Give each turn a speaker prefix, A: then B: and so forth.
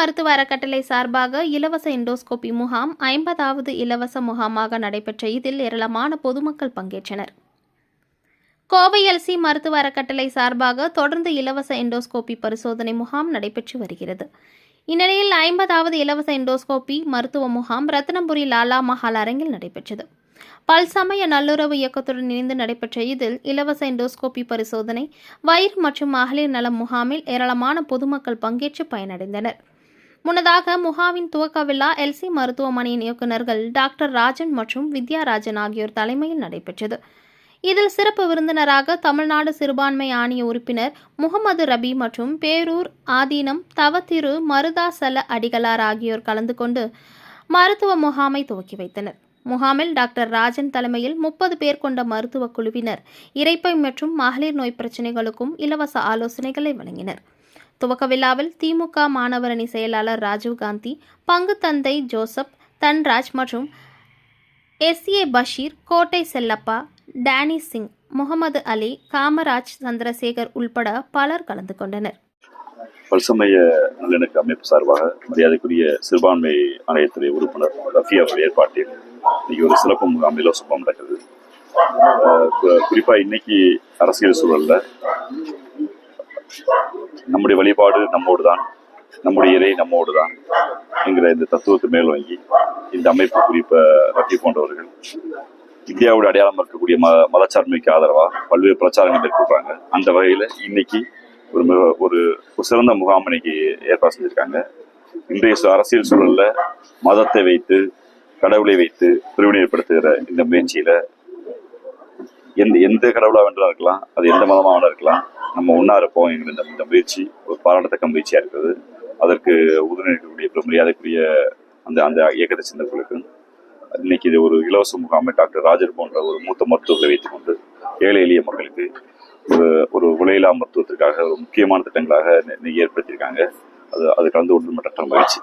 A: மருத்துவ அறக்கட்டளை சார்பாக இலவச எண்டோஸ்கோபி முகாம் ஐம்பதாவது இலவச முகாமாக நடைபெற்ற இதில் ஏராளமான பொதுமக்கள் பங்கேற்றனர். கோவை எல்சி மருத்துவ அறக்கட்டளை சார்பாக தொடர்ந்து இலவச எண்டோஸ்கோபி பரிசோதனை முகாம் நடைபெற்று வருகிறது. இந்நிலையில் ஐம்பதாவது இலவச எண்டோஸ்கோபி மருத்துவ முகாம் ரத்னபுரி லாலா மஹால் அரங்கில் நடைபெற்றது. பல்சமய நல்லுறவு இயக்கத்துடன் இணைந்து நடைபெற்ற இதில் இலவச எண்டோஸ்கோபி பரிசோதனை வயிறு மற்றும் மகளிர் நலம் முகாமில் ஏராளமான பொதுமக்கள் பங்கேற்று பயனடைந்தனர். முன்னதாக முகாமின் துவக்க விழா எல்சி மருத்துவமனையின் இயக்குநர்கள் டாக்டர் ராஜன் மற்றும் வித்யாராஜன் ஆகியோர் தலைமையில் நடைபெற்றது. இதில் சிறப்பு விருந்தினராக தமிழ்நாடு சிறுபான்மை ஆணைய உறுப்பினர் முகமது ரபி மற்றும் பேரூர் ஆதீனம் தவத்திரு மருதாசல அடிகளார் ஆகியோர் கலந்து கொண்டு மருத்துவ முகாமை துவக்கி வைத்தனர். முகாமில் டாக்டர் ராஜன் தலைமையில் முப்பது பேர் கொண்ட மருத்துவ குழுவினர் இறைப்பை மற்றும் மகளிர் நோய் பிரச்சினைகளுக்கும் இலவச ஆலோசனைகளை வழங்கினர். துவக்க விழாவில் திமுக மாணவரணி செயலாளர் ராஜீவ்காந்தி பங்கு தந்தை ஜோசப் தன்ராஜ் மற்றும் S A Basheer Kottai Chellappa Danny Singh Mohammed Ali Kamaraj Chandrasekhar உள்பட பலர் கலந்து கொண்டனர்.
B: பல்சமய நல்லிணக்க அமைப்பு சார்பாக மரியாதைக்குரிய சிறுபான்மை ஆணையத்துறை உறுப்பினர் ரஃபியா அவர்கள் ஏற்பாட்டில் இன்னைக்கு ஒரு சிறப்பு முகாம் இலவச முகாம் நடக்குது அஹ் இன்னைக்கு அரசியல் சூழலில் நம்முடைய வழிபாடு நம்மோடு தான் நம்முடைய இறை நம்மோடு தான் என்கிற இந்த தத்துவத்தை மேல் வாங்கி இந்த அமைப்பு குறிப்ப ரத்தி போன்றவர்கள் இந்தியாவோட அடையாளம் இருக்கக்கூடிய ம மதச்சார்மைக்கு ஆதரவா பல்வேறு பிரச்சாரங்கள் மேற்கொள்றாங்க. அந்த வகையில இன்னைக்கு ஒரு மிக ஒரு சிறந்த முகாம் இன்னைக்கு ஏற்பாடு செஞ்சிருக்காங்க. இன்றைய சு- அரசியல் சூழல்ல மதத்தை வைத்து கடவுளை வைத்து பிரிவினைப்படுத்துகிற இந்த முயற்சியில எந்த எந்த கடவுளாக வேண்டாம் இருக்கலாம் அது எந்த மதமாக வேண்டாம் இருக்கலாம் நம்ம ஒன்னா இருப்போம். என்கிற இந்த முயற்சி ஒரு பாராட்டத்தக்க முயற்சியா இருக்குது. அதற்கு இருக்கக்கூடிய மரியாதைக்குரிய அந்த அந்த இயக்கத்தை சேர்ந்தவர்களுக்கு இன்னைக்கு இது ஒரு இலவச முகாமை டாக்டர் ராஜர் போன்ற ஒரு மூத்த மருத்துவர்களை வைத்துக்கொண்டு ஏழை எளிய மக்களுக்கு ஒரு ஒரு விலையில்லா மருத்துவத்திற்காக ஒரு முக்கியமான திட்டங்களாக ஏற்படுத்தியிருக்காங்க. அது அது கலந்து கொண்டு மற்ற மகிழ்ச்சி.